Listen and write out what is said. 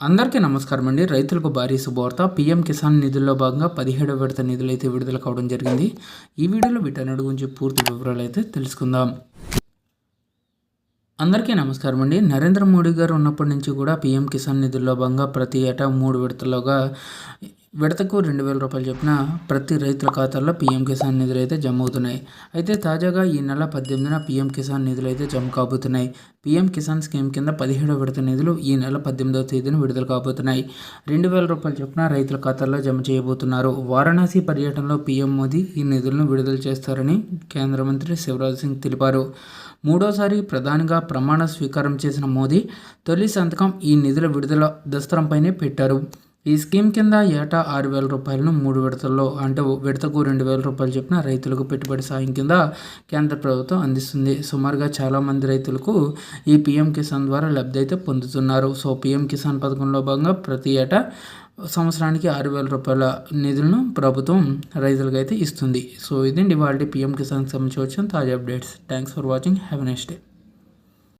అందరికీ నమస్కారం అండి. రైతులకు భారీ శుభవార్త. పీఎం కిసాన్ నిధుల్లో భాగంగా పదిహేడవ విడత నిధులు అయితే విడుదల కావడం జరిగింది. ఈ వీడియోలో వీటన్నిటి గురించి పూర్తి వివరాలు అయితే తెలుసుకుందాం. అందరికీ నమస్కారం అండి. నరేంద్ర మోడీ గారు ఉన్నప్పటి నుంచి కూడా పీఎం కిసాన్ నిధుల్లో భాగంగా ప్రతి ఏటా మూడు విడతలుగా విడతకు రెండు వేల రూపాయలు చొప్పున ప్రతి రైతుల ఖాతాల్లో పీఎం కిసాన్ నిధులు అయితే జమ అవుతున్నాయి అయితే తాజాగా ఈ నెల పద్దెనిమిదిన పీఎం కిసాన్ నిధులు అయితే జమ కాబోతున్నాయి పీఎం కిసాన్ స్కీమ్ కింద పదిహేడవ విడత నిధులు ఈ నెల పద్దెనిమిదవ తేదీన విడుదల కాబోతున్నాయి. రెండు వేల రూపాయల చొప్పున రైతుల ఖాతాల్లో జమ చేయబోతున్నారు. వారణాసి పర్యటనలో పీఎం మోదీ ఈ నిధులను విడుదల చేస్తారని కేంద్ర మంత్రి శివరాజ్ సింగ్ తెలిపారు. మూడోసారి ప్రధానిగా ప్రమాణ స్వీకారం చేసిన మోదీ తొలి సంతకం ఈ నిధుల విడుదల దస్త్రంపైనే పెట్టారు. ఈ స్కీమ్ కింద ఏటా ఆరు వేల రూపాయలను మూడు విడతల్లో అంటే విడతకు రెండు వేల రూపాయలు చెప్పిన రైతులకు పెట్టుబడి సాయం కింద కేంద్ర ప్రభుత్వం అందిస్తుంది. సుమారుగా చాలామంది రైతులకు ఈ పీఎం కిసాన్ ద్వారా లబ్ధి అయితే పొందుతున్నారు. సో పీఎం కిసాన్ పథకంలో భాగంగా ప్రతి ఏటా సంవత్సరానికి ఆరు వేల రూపాయల నిధులను ప్రభుత్వం రైతులకు అయితే ఇస్తుంది. సో ఇదండి వాళ్ళ పీఎం కిసాన్ సంబంధించి వచ్చిన తాజా updates. Thanks for watching. Have next day.